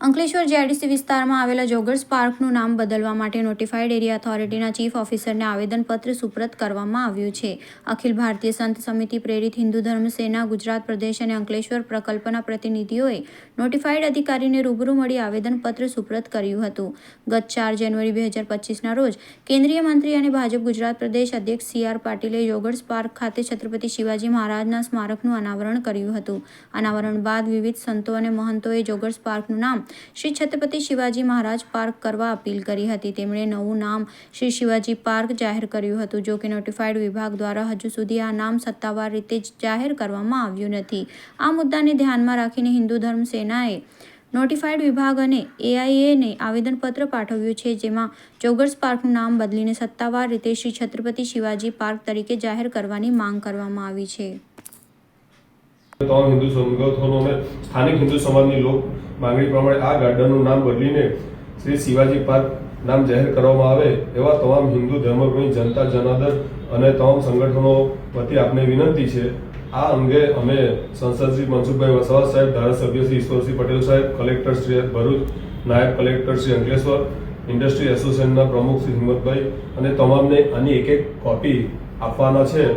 Ankleshwar JDC વિસ્તારમાં આવેલા joggers પાર્કનું નામ બદલવા માટે નોટિફાઈડ એરિયા ઓથોરિટીના ચીફ ઓફિસરને આવેદનપત્ર સુપ્રત કરવામાં આવ્યું છે. અખિલ ભારતીય સંત સમિતિ પ્રેરિત હિન્દુ ધર્મ સેના, ગુજરાત પ્રદેશ અને અંકલેશ્વર પ્રકલ્પના પ્રતિનિધિઓએ નોટિફાઈડ અધિકારીને રૂબરૂ મળી આવેદનપત્ર સુપ્રત કર્યું હતું. ગત ચાર જાન્યુઆરી બે હજાર પચીસના રોજ કેન્દ્રીય મંત્રી અને ભાજપ ગુજરાત પ્રદેશ અધ્યક્ષ સી આર પાટીલે યોગર્સ પાર્ક ખાતે છત્રપતિ શિવાજી મહારાજના સ્મારકનું અનાવરણ કર્યું હતું. અનાવરણ બાદ વિવિધ સંતો અને મહંતોએ જોગર્સ પાર્કનું નામ શ્રી છત્રપતિ શિવાજી મહારાજ પાર્ક કરવા અપીલ કરી હતી. તેમણે નવું નામ શ્રી શિવાજી પાર્ક જાહેર કર્યું હતું, જો કે નોટિફાઈડ વિભાગ દ્વારા હજુ સુધી આ નામ સત્તાવાર રીતે જ જાહેર કરવામાં આવ્યું નથી. આ મુદ્દાને ધ્યાનમાં રાખીને હિન્દુ ધર્મ સેનાએ નોટિફાઈડ વિભાગ અને એઆઈએને આવેદનપત્ર પાઠવ્યું છે, જેમાં જોગર્સ પાર્કનું નામ બદલીને સત્તાવાર રીતે શ્રી છત્રપતિ શિવાજી પાર્ક તરીકે જાહેર કરવાની માંગ કરવામાં આવી છે. તમામ હિન્દુ સંગઠનો અને સ્થાનિક હિન્દુ સમાજની લોક માંગણી પ્રમાણે આ ગાર્ડનનું નામ બદલીને શ્રી શિવાજી પાર્ક નામ જાહેર કરવામાં આવે એવા તમામ હિન્દુ ધર્મપ્રેમી જનતા જનાદર અને તમામ સંગઠનો વતી આપને વિનંતી છે. આ અંગે અમે સંસદ શ્રી મનસુખભાઈ વસાવા સાહેબ, ધારાસભ્ય શ્રી ઈશ્વરસિંહ પટેલ સાહેબ, કલેક્ટર શ્રી ભરૂચ, નાયબ કલેક્ટર શ્રી અંકલેશ્વર, ઇન્ડસ્ટ્રી એસોસિએશનના પ્રમુખ શ્રી હિંમતભાઈ અને તમામને આની એક એક કોપી આપવાના છે.